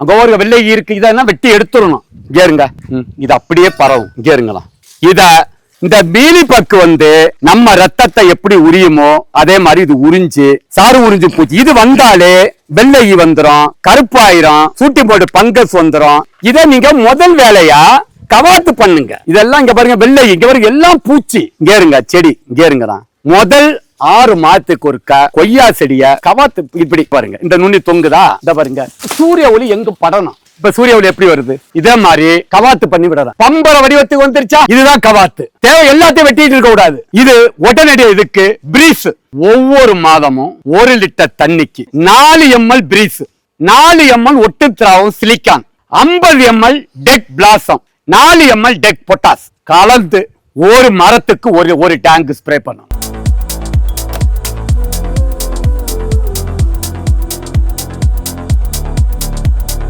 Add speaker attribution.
Speaker 1: அங்க ஒரு வெள்ளை இருக்கு இதெல்லாம் வெட்டி எடுத்துடணும். ம், இது அப்படியே பரவும். இங்க இருங்களா இத இந்த மீலி பக்கு வந்து நம்ம ரத்தத்தை எப்படி உரியுமோ அதே மாதிரி இது உறிஞ்சு சாறு உறிஞ்சு பூச்சி. இது வந்தாலே வெள்ளை ஈ வந்துரும் கருப்பாயிரும் சூட்டி போட்டு பங்கஸ் வந்துரும். இத நீங்க முதல் வேலையா கவாத்து பண்ணுங்க. இதெல்லாம் இங்க பாருங்க வெள்ளை. இங்க பாருங்க எல்லாம் பூச்சி. இங்க இருங்க செடி. இங்க இருங்கதான் முதல் ஆறு மாதத்துக்கு ஒருக்க கொய்யா செடிய கவாத்து இப்படி பாருங்க. இந்த நுனி தொங்குதா? இந்த பாருங்க. சூரிய ஒளி எங்க படணும். இப்ப சூரிய ஒளி எப்படி வருது? இதே மாதிரி கவாத்து பண்ணி விடலாம். பம்பர வடிவத்துக்கு வந்துருச்சா? இதுதான் கவாத்து. தேவை எல்லாத்தையும் வெட்டிட்டு இருக்க கூடாது. இது உடனடி இதுக்கு பிரீஸ் ஒவ்வொரு மாதமும் ஒரு லிட்டர் தண்ணிக்கு நாலு எம்எல் பிரீஸ் நாலு எம்எல் ஒட்டு திராவம் சிலிக்கான் ஐம்பது எம்எல் டெக் பிளாசம் நாலு எம்எல் டெக் பொட்டாஸ் கலந்து ஒரு மரத்துக்கு ஒரு ஒரு டேங்க் ஸ்ப்ரே பண்ணணும்.